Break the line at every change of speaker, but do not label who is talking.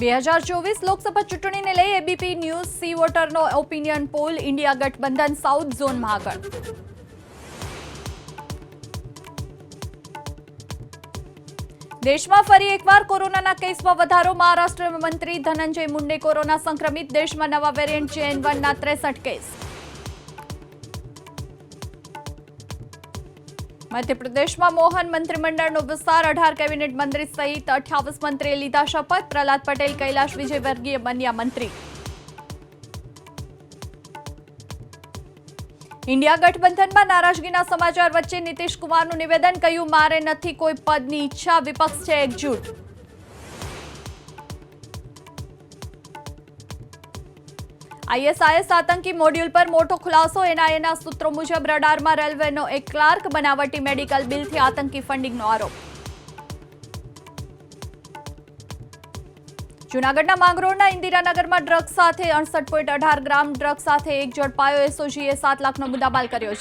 બે હજાર ચોવીસ લોકસભા ચૂંટણીને લઈ એબીપી ન્યૂઝ સી વોટરનો ઓપિનિયન પોલ ઇન્ડિયા ગઠબંધન સાઉથ ઝોનમાં આગળ. દેશમાં ફરી એકવાર કોરોનાના કેસમાં વધારો, મહારાષ્ટ્ર મંત્રી ધનંજય મુંડે કોરોના સંક્રમિત, દેશમાં નવા વેરિયન્ટ ચેન વનના ત્રેસઠ કેસ. મધ્યપ્રદેશમાં મોહન મંત્રીમંડળનો વિસ્તાર, અઢાર કેબિનેટ મંત્રી સહિત અઠ્યાવીસ મંત્રીએ લીધા શપથ. પ્રહલાદ પટેલ, કૈલાશ વિજયવર્ગીય બન્યા મંત્રી. ઇન્ડિયા ગઠબંધનમાં નારાજગીના સમાચાર વચ્ચે નીતિશ કુમારનું નિવેદન, કહ્યું, મારે નથી કોઈ પદની ઈચ્છા, વિપક્ષ છે એકજૂટ. આઈએસઆઈએસ આતંકી મોડ્યુલ પર મોટો ખુલાસો. એનઆઈએના સૂત્રો મુજબ રડારમાં રેલવેનો એક ક્લાર્ક બનાવટી મેડિકલ બિલથી આતંકી ફંડિંગનો આરોપ. જૂનાગઢના માંગરોળના ઇન્દિરાનગરમાં ડ્રગ્સ સાથે અડસઠ પોઈન્ટ અઢાર ગ્રામ ડ્રગ્સ સાથે એક ઝડપાયો એસઓજીએ સાત લાખનો મુદ્દામાલ કર્યો